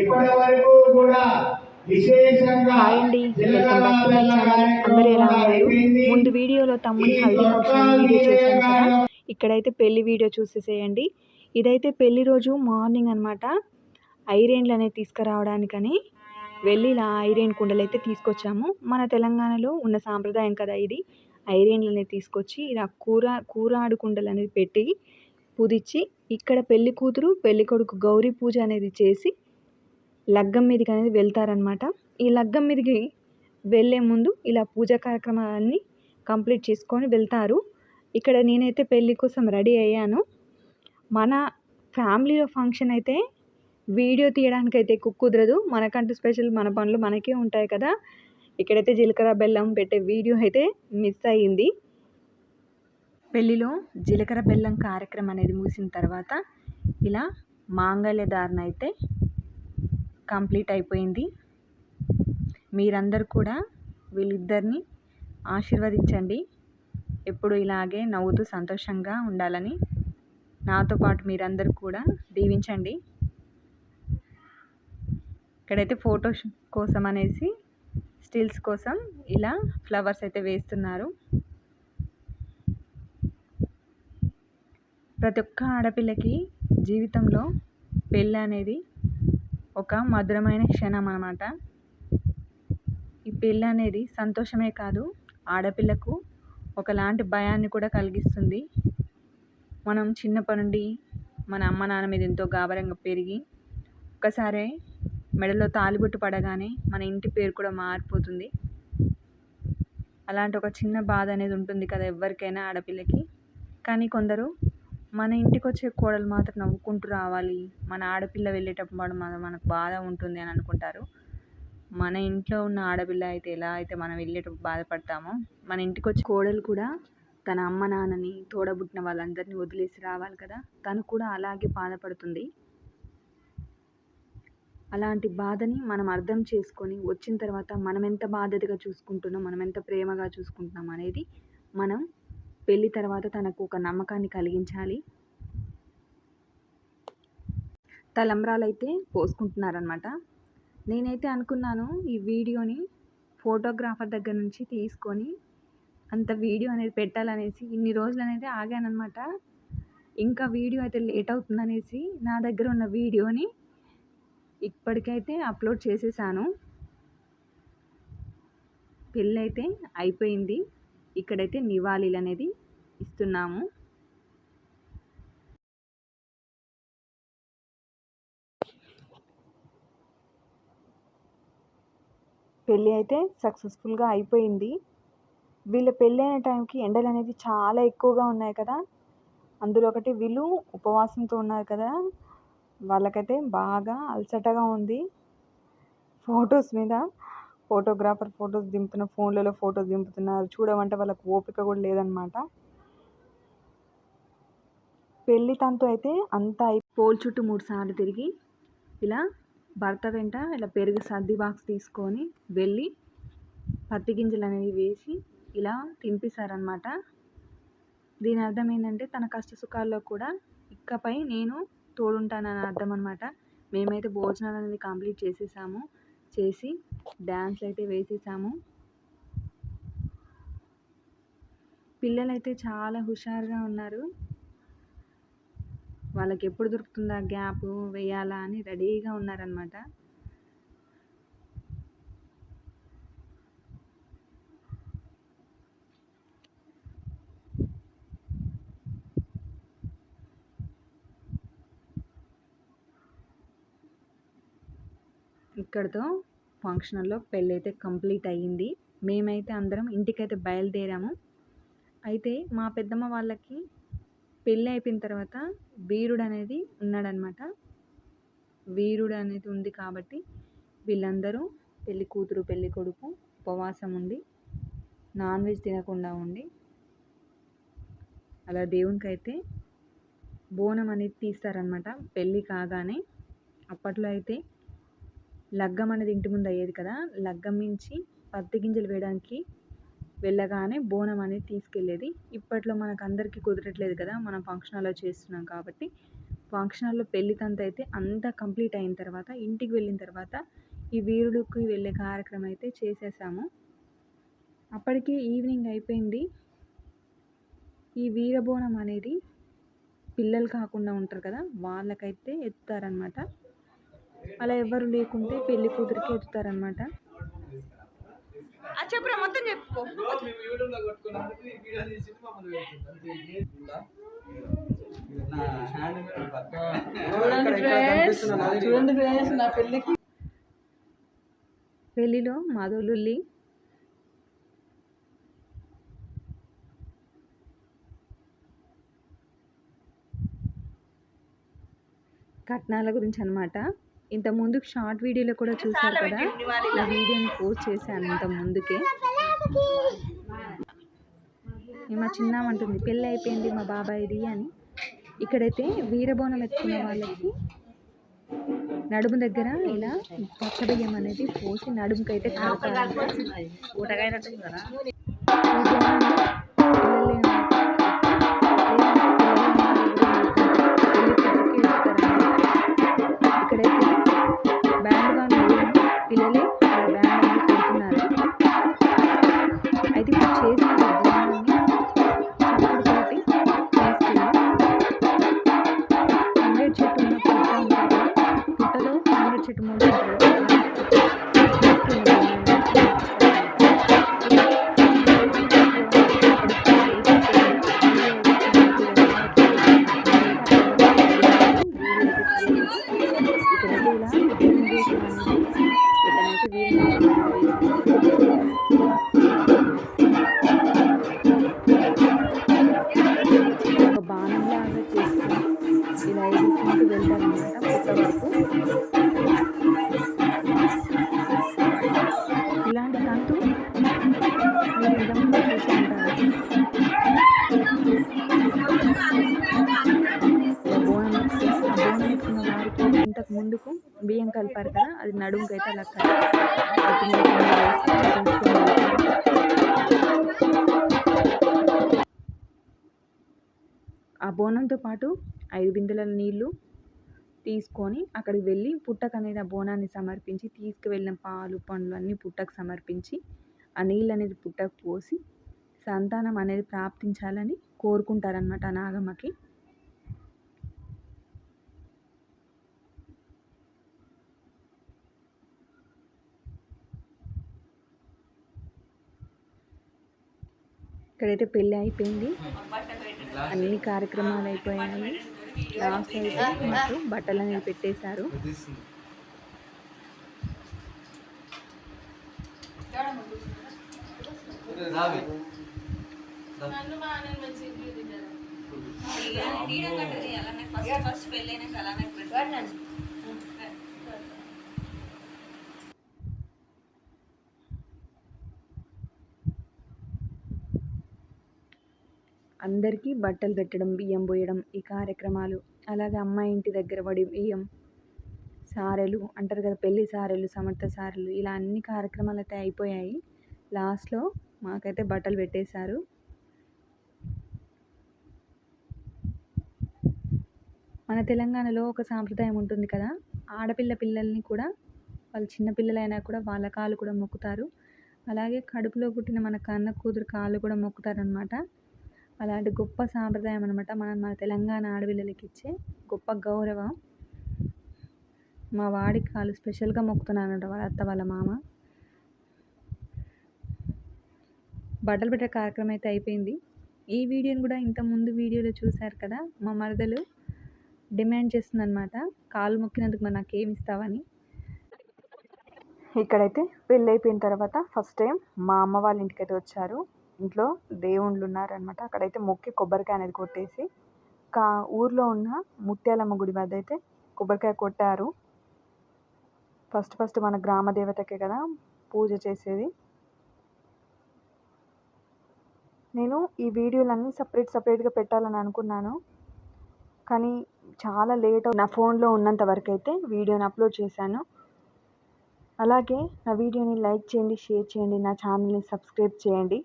ఇప్పటి వరకు కూడా విశేషంగా అందరూ ఎలా ఉన్నారు? ముందు వీడియోలో తమ్ముని హల్దీ ఫంక్షన్ వీడియో కదా. ఇక్కడైతే పెళ్ళి వీడియో చూసేసేయండి. ఇదైతే పెళ్ళి రోజు మార్నింగ్ అనమాట ఐరేన్లు అనేది తీసుకురావడానికని వెళ్ళి ఇలా ఐరేన్ కుండలు అయితే తీసుకొచ్చాము. మన తెలంగాణలో ఉన్న సాంప్రదాయం కదా ఇది. ఐరన్లు అనేవి తీసుకొచ్చి ఇలా కూర కూరాడు కుండలు అనేది పెట్టి పూదిచ్చి ఇక్కడ పెళ్ళి కూతురు పెళ్ళి కొడుకు గౌరీ పూజ అనేది చేసి లగ్గం మీదకి అనేది వెళ్తారనమాట ఈ లగ్గం మీదకి వెళ్ళే ముందు ఇలా పూజా కార్యక్రమాలన్నీ కంప్లీట్ చేసుకొని వెళ్తారు. ఇక్కడ నేనైతే పెళ్ళి కోసం రెడీ అయ్యాను. మన ఫ్యామిలీలో ఫంక్షన్ అయితే వీడియో తీయడానికి అయితే కుదరదు మనకంటూ స్పెషల్ మన పనులు మనకే ఉంటాయి కదా. ఇక్కడైతే జీలకర్ర బెల్లం పెట్టే వీడియో అయితే మిస్ అయ్యింది. పెళ్ళిలో జీలకర్ర బెల్లం కార్యక్రమం అనేది ముగిసిన తర్వాత ఇలా మాంగళ్యధారణ అయితే కంప్లీట్ అయిపోయింది. మీరందరూ కూడా వీళ్ళిద్దరిని ఆశీర్వదించండి. ఎప్పుడు ఇలాగే నవ్వుతూ సంతోషంగా ఉండాలని నాతో పాటు మీరందరూ కూడా దీవించండి. ఇక్కడైతే ఫోటో కోసం అనేసి స్టిల్స్ కోసం ఇలా ఫ్లవర్స్ అయితే వేస్తున్నారు. ప్రతి ఒక్క ఆడపిల్లకి జీవితంలో పెళ్ళి అనేది ఒక మధురమైన క్షణం అన్నమాట. ఈ పెళ్ళి అనేది సంతోషమే కాదు ఆడపిల్లకు ఒకలాంటి భయాన్ని కూడా కలిగిస్తుంది. మనం చిన్నప్పటి నుండి మన అమ్మ నాన్న మీద ఎంతో గాబరంగా పెరిగి ఒక్కసారే మెడలో తాలిబొట్టు పడగానే మన ఇంటి పేరు కూడా మారిపోతుంది. అలాంటి ఒక చిన్న బాధ అనేది ఉంటుంది కదా ఎవరికైనా ఆడపిల్లకి. కానీ కొందరు మన ఇంటికి వచ్చే కోడలు మాత్రం నవ్వుకుంటూ రావాలి. మన ఆడపిల్ల వెళ్ళేటప్పుడు మన మనకు బాధ ఉంటుంది అని అనుకుంటారు. మన ఇంట్లో ఉన్న ఆడపిల్ల అయితే ఎలా అయితే మనం వెళ్ళేటప్పుడు బాధపడతామో మన ఇంటికి వచ్చే కోడలు కూడా తన అమ్మ నాన్నని తోడబుట్టిన వాళ్ళందరినీ వదిలేసి రావాలి కదా. తను కూడా అలాగే బాధపడుతుంది. అలాంటి బాధని మనం అర్థం చేసుకొని వచ్చిన తర్వాత మనం ఎంత బాధ్యతగా చూసుకుంటున్నాం మనం ఎంత ప్రేమగా చూసుకుంటున్నాం అనేది మనం పెళ్ళి తర్వాత తనకు ఒక నమ్మకాన్ని కలిగించాలి. తలంబ్రాలైతే పోసుకుంటున్నారనమాట నేనైతే అనుకున్నాను ఈ వీడియోని ఫోటోగ్రాఫర్ దగ్గర నుంచి తీసుకొని అంత వీడియో అనేది పెట్టాలనేసి ఇన్ని రోజులు అనేది ఆగానమాట ఇంకా వీడియో అయితే లేట్ అవుతుందనేసి నా దగ్గర ఉన్న వీడియోని ఇప్పటికైతే అప్లోడ్ చేసేసాను. పెళ్ళైతే అయిపోయింది. ఇక్కడైతే నివాళీలు అనేది ఇస్తున్నాము. పెళ్ళి అయితే సక్సెస్ఫుల్గా అయిపోయింది. వీళ్ళ పెళ్ళి అయిన టైంకి ఎండలు అనేది చాలా ఎక్కువగా ఉన్నాయి కదా. అందులో ఒకటి వీళ్ళు ఉపవాసంతో ఉన్నారు కదా. వాళ్ళకైతే బాగా అలసటగా ఉంది. ఫొటోస్ మీద ఫోటోగ్రాఫర్ ఫొటోస్ దింపుతున్న ఫోన్లలో ఫొటోస్ దింపుతున్నారు. చూడమంటే వాళ్ళకు ఓపిక కూడా లేదనమాట. పెళ్ళి తంతు అయితే అంతా పోల్ చుట్టూ మూడు సార్లు తిరిగి ఇలా భర్త వెంట ఇలా పెరుగు సర్ది బాక్స్ తీసుకొని వెళ్ళి పత్తి గింజలు అనేవి వేసి ఇలా తినిపిస్తారనమాట. దీని అర్థం ఏంటంటే తన కష్ట సుఖాల్లో కూడా ఇకపై నేను తోడుంటానని అర్థం అనమాట మేమైతే భోజనాలు అనేది కంప్లీట్ చేసేసాము. చేసి డ్యాన్స్లు అయితే వేసేసాము. పిల్లలైతే చాలా హుషారుగా ఉన్నారు. వాళ్ళకి ఎప్పుడు దొరుకుతుందా గ్యాప్ వేయాలా అని రెడీగా ఉన్నారనమాట. ఇక్కడితో ఫంక్షన్లో పెళ్ళి అయితే కంప్లీట్ అయ్యింది మేమైతే అందరం ఇంటికైతే బయలుదేరాము. అయితే మా పెద్దమ్మ వాళ్ళకి పెళ్ళి అయిపోయిన తర్వాత వీరుడు అనేది ఉన్నాడనమాట. వీరుడు అనేది ఉంది కాబట్టి వీళ్ళందరూ పెళ్ళి కూతురు పెళ్ళి కొడుకు ఉపవాసం ఉండి నాన్ వెజ్ తినకుండా ఉండి అలా దేవునికి అయితే బోనం అనేది తీస్తారనమాట. పెళ్ళి కాగానే అప్పట్లో అయితే లగ్గం అనేది ఇంటి ముందు అయ్యేది కదా లగ్గం నుంచి పత్తి గింజలు వేయడానికి వెళ్ళగానే బోనం అనేది తీసుకెళ్ళేది. ఇప్పట్లో మనకు అందరికీ కుదరట్లేదు కదా మనం ఫంక్షన్ హాల్లో చేస్తున్నాం కాబట్టి. ఫంక్షన్ హాల్లో పెళ్ళి అయితే అంతా కంప్లీట్ అయిన తర్వాత ఇంటికి వెళ్ళిన తర్వాత ఈ వీరుడికి వెళ్ళే కార్యక్రమం అయితే చేసేసాము. అప్పటికే ఈవినింగ్ అయిపోయింది. ఈ వీరబోనం అనేది పిల్లలు కాకుండా ఉంటారు కదా వాళ్ళకైతే ఎత్తుతారనమాట అలా ఎవరు లేకుంటే పెళ్ళి కూతురికి ఎత్తుతారనమాట చెప్పురా మొత్తం చెప్పుకో పెళ్ళిలో మాధవులుల్లి కట్నాల గురించి అనమాట ఇంత ముందు షార్ట్ వీడియోలో కూడా చూసారు కదా. ఈ వీడియోని పోస్ట్ చేశాను ఇంత ముందుకే. మా చిన్న అంటుంది పెళ్ళి అయిపోయింది మా బాబాయ్ది అని. ఇక్కడైతే వీరబోనం ఎత్తుకున్న వాళ్ళకి నడుము దగ్గర ఇలా పచ్చ బియ్యం అనేది పోసి నడుముకైతే కడతారు. హండ్రెడ్ చెట్టు బియ్యం కదా? అది నడుముకైతే అలా ఆ బోనంతో పాటు ఐదు బిందెల నీళ్ళు తీసుకొని అక్కడికి వెళ్ళి పుట్టకు అనేది ఆ బోనాన్ని సమర్పించి తీసుకువెళ్ళిన పాలు పండ్లు అన్నీ పుట్టకు సమర్పించి ఆ నీళ్ళు అనేది పుట్టకు పోసి సంతానం అనేది ప్రాప్తించాలని కోరుకుంటారనమాట ఆ నాగమ్మకి. ఇక్కడైతే పెళ్ళి అయిపోయింది. అన్ని కార్యక్రమాలు అయిపోయాయి లాస్ట్ అయితే మాకు బట్టలు అనేవి పెట్టేశారు. తీస్తుంది. అందరికీ బట్టలు పెట్టడం బియ్యం పోయడం ఈ కార్యక్రమాలు. అలాగే అమ్మాయి ఇంటి దగ్గర పడి బియ్యం సారెలు అంటారు కదా పెళ్ళి సారెలు సమర్థ సారెలు ఇలా అన్ని కార్యక్రమాలు అయితే అయిపోయాయి. లాస్ట్లో మాకైతే బట్టలు పెట్టేశారు. మన తెలంగాణలో ఒక సాంప్రదాయం ఉంటుంది కదా ఆడపిల్ల పిల్లల్ని కూడా వాళ్ళు చిన్నపిల్లలైనా కూడా వాళ్ళ కాళ్ళు కూడా మొక్కుతారు. అలాగే కడుపులో పుట్టిన మన కన్న కూతురు కాళ్ళు కూడా మొక్కుతారనమాట అలాంటి గొప్ప సాంప్రదాయం అనమాట మనం మన తెలంగాణ ఆడపిల్లలకి ఇచ్చే గొప్ప గౌరవం. మా వాడికి వాళ్ళు స్పెషల్గా మొక్కుతున్నారంట వాళ్ళ అత్త వాళ్ళ మామ. బట్టలు పెట్టే కార్యక్రమం అయితే అయిపోయింది. ఈ వీడియోని కూడా ఇంత ముందు వీడియోలో చూశారు కదా మా మరదలు డిమాండ్ చేస్తుందన్నమాట. కాలు మొక్కినందుకు మరి నాకేమి ఇస్తావని. ఇక్కడైతే పెళ్ళి అయిపోయిన తర్వాత ఫస్ట్ టైం మా అమ్మ వాళ్ళ ఇంటికైతే వచ్చారు. ఇంట్లో దేవుళ్ళు ఉన్నారనమాట అక్కడైతే మొక్కి కొబ్బరికాయ అనేది కొట్టేసి కా ఊర్లో ఉన్న ముత్యాలమ్మ గుడి వద్ద అయితే కొబ్బరికాయ కొట్టారు. ఫస్ట్ ఫస్ట్ మన గ్రామ దేవతకే కదా పూజ చేసేది. నేను ఈ వీడియోలన్నీ సపరేట్ సపరేట్గా పెట్టాలని అనుకున్నాను. కానీ చాలా లేట్ నా ఫోన్లో ఉన్నంత వరకు అయితే వీడియోని అప్లోడ్ చేశాను. అలాగే నా వీడియోని లైక్ చేయండి షేర్ చేయండి నా ఛానల్ని సబ్స్క్రైబ్ చేయండి.